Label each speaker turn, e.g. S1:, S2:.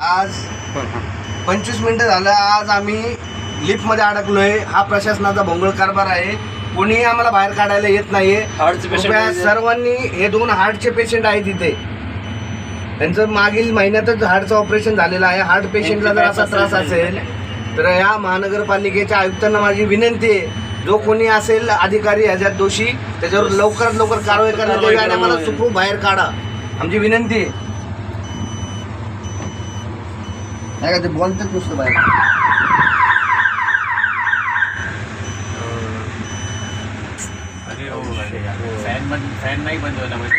S1: आज पंचवीस मिनिटं झालं. आज आम्ही लिफ्टमध्ये अडकलोय. हा प्रशासनाचा भोंगळ कारभार आहे. कोणीही आम्हाला बाहेर काढायला येत नाहीये. सर्वांनी हे दोन हार्टचे पेशंट आहेत इथे. त्यांचं मागील महिन्यातच हार्टचं ऑपरेशन झालेलं आहे. हार्ट पेशंटला जर असा त्रास असेल तर या महानगरपालिकेच्या आयुक्तांना माझी विनंती आहे जो कोणी असेल अधिकारी ह्याच्यात दोषी त्याच्यावर लवकरात लवकर कारवाई करण्यात यावी आणि आम्हाला सुखरूप बाहेर काढा. आमची विनंती आहे. नाही का ते बोलतात नुसतं बाहेर.
S2: फॅन नाही बंद होता म्हणजे.